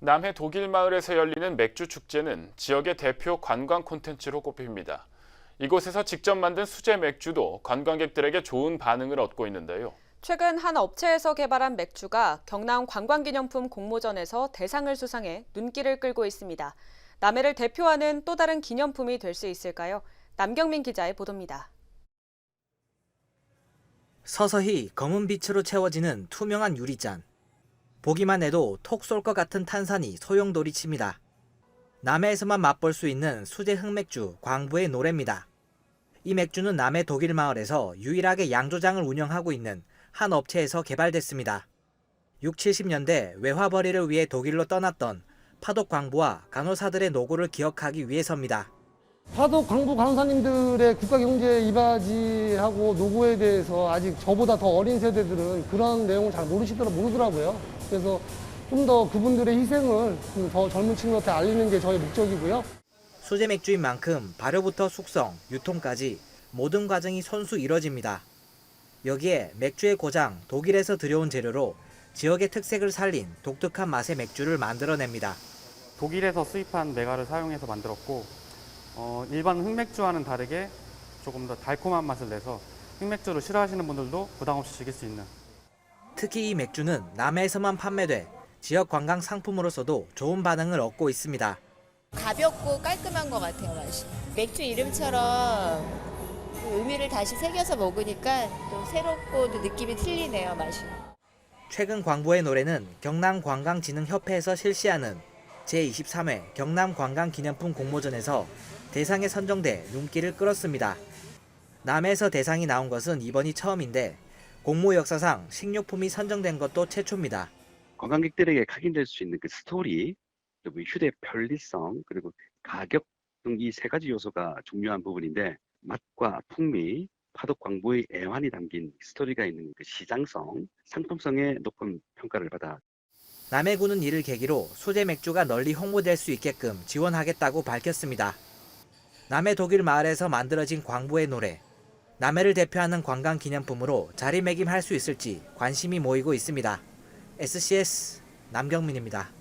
남해 독일 마을에서 열리는 맥주 축제는 지역의 대표 관광 콘텐츠로 꼽힙니다. 이곳에서 직접 만든 수제 맥주도 관광객들에게 좋은 반응을 얻고 있는데요. 최근 한 업체에서 개발한 맥주가 경남 관광기념품 공모전에서 대상을 수상해 눈길을 끌고 있습니다. 남해를 대표하는 또 다른 기념품이 될 수 있을까요? 남경민 기자의 보도입니다. 서서히 검은 빛으로 채워지는 투명한 유리잔. 보기만 해도 톡 쏠 것 같은 탄산이 소용돌이 칩니다. 남해에서만 맛볼 수 있는 수제 흑맥주 광부의 노래입니다. 이 맥주는 남해 독일 마을에서 유일하게 양조장을 운영하고 있는 한 업체에서 개발됐습니다. 6, 70년대 외화벌이를 위해 독일로 떠났던 파독 광부와 간호사들의 노고를 기억하기 위해서입니다. 파독 광부 간호사님들의 국가 경제 이바지하고 노고에 대해서 아직 저보다 더 어린 세대들은 그런 내용을 잘 모르시더라 모르더라고요. 그래서 좀 더 그분들의 희생을 좀더 젊은 친구한테 알리는 게 저희 목적이고요. 수제 맥주인 만큼 발효부터 숙성, 유통까지 모든 과정이 손수 이뤄집니다. 여기에 맥주의 고장 독일에서 들여온 재료로 지역의 특색을 살린 독특한 맛의 맥주를 만들어냅니다. 독일에서 수입한 메가를 사용해서 만들었고 어, 일반 흑맥주와는 다르게 조금 더 달콤한 맛을 내서 흑맥주를 싫어하시는 분들도 부담 없이 즐길 수 있는 특히 이 맥주는 남해에서만 판매돼 지역 관광 상품으로서도 좋은 반응을 얻고 있습니다. 가볍고 깔끔한 것 같아요 맛이. 맥주 이름처럼 그 의미를 다시 새겨서 먹으니까 또 새롭고 또 느낌이 틀리네요 맛이. 최근 광부의 노래는 경남관광진흥협회에서 실시하는 제23회 경남관광기념품 공모전에서 대상에 선정돼 눈길을 끌었습니다. 남해에서 대상이 나온 것은 이번이 처음인데 공모 역사상 식료품이 선정된 것도 최초입니다. 관광객들에게 각인될 수 있는 그 스토리, 그리고 휴대 편리성, 그리고 가격 등 이 세 가지 요소가 중요한 부분인데 맛과 풍미, 파독 광부의 애환이 담긴 스토리가 있는 그 시장성, 상품성에 높은 평가를 받아 남해군은 이를 계기로 수제 맥주가 널리 홍보될 수 있게끔 지원하겠다고 밝혔습니다. 남해 독일 마을에서 만들어진 광부의 노래. 남해를 대표하는 관광 기념품으로 자리매김할 수 있을지 관심이 모이고 있습니다. SCS 남경민입니다.